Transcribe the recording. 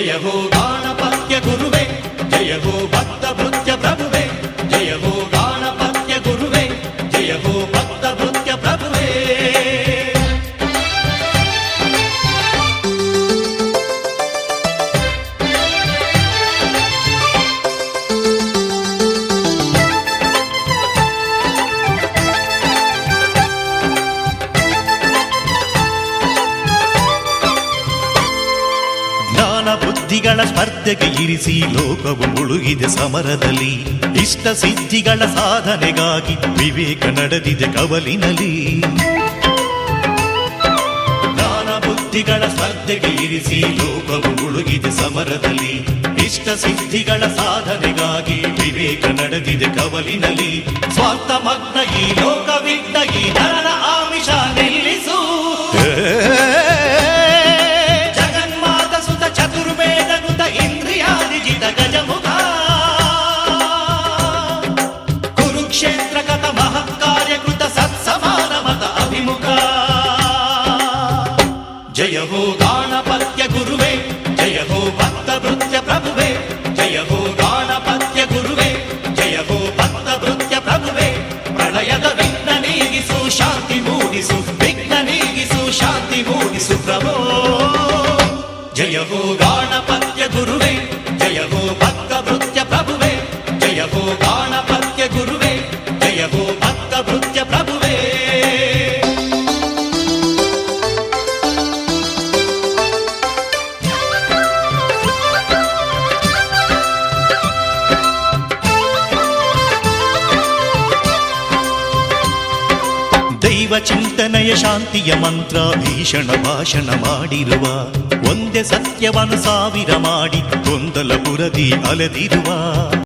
जय हो गाणपत्य गुरुवे जय हो भक्तभृत्य प्रभुवे जय हो ಜ್ಞಾನ ಬುದ್ಧಿಗಳ ಸ್ಪರ್ಧೆಗೆ ಇರಿಸಿ ಲೋಕವು ಮುಳುಗಿದೆ ಸಮರದಲ್ಲಿ. ಇಷ್ಟ ಸಿದ್ಧಿಗಳ ಸಾಧನೆಗಾಗಿ ವಿವೇಕ ನಡೆದಿದೆ ಕವಲಿನಲ್ಲಿ. ಜ್ಞಾನ ಬುದ್ಧಿಗಳ ಸ್ಪರ್ಧೆಗೆ ಇರಿಸಿ ಲೋಕವು ಮುಳುಗಿದೆ ಸಮರದಲ್ಲಿ. ಇಷ್ಟ ಸಿದ್ಧಿಗಳ ಸಾಧನೆಗಾಗಿ ವಿವೇಕ ನಡೆದಿದೆ ಕವಲಿನಲ್ಲಿ. ಸ್ವಾರ್ಥ ಮಗ್ನ ಈ ಲೋಕವಿದ್ದ ಈ ನರನ ಆಮಿಷ ಮತ ಅಭಿಮುಖ ಜಯ ಹೋ ಗಾಣಪತ್ಯ ಗುರುವೇ ಜಯ ಹೋ ಭಕ್ತ ಭೃತ್ಯ ಪ್ರಭುವೇ ಜಯ ಹೋ ಗಾಣಪತ್ಯ ಗುರುವೇ ಜಯ ಹೋ ಭಕ್ತ ಭೃತ್ಯ ಪ್ರಭುವೇ ಪ್ರಳಯದ ವಿಘ್ನ ನೀಗಿಸು ಶಾಂತಿ ಮೂಡಿಸು ವಿಘ್ನ ನೀಗಿಸು ಶಾಂತಿ ಮೂಡಿಸು ಪ್ರಭೋ ಜಯ ಹೋ ಗಾಣಪತ್ಯ ಗುರುವೇ ಜಯ ಹೋ ಭಕ್ತ ಭೃತ್ಯ ಪ್ರಭುವೇ ಜಯ ಹೋ ಗಾಣಪತ್ಯ ದೈವ ಚಿಂತನೆಯ ಶಾಂತಿಯ ಮಂತ್ರ ಭೀಷಣ ಭಾಷಣ ಮಾಡಿರುವ ಒಂದೇ ಸತ್ಯವನ್ನು ಸಾವಿರ ಮಾಡಿ ಗೊಂದಲ ಪುರದಿ ಅಲೆದಿರುವ.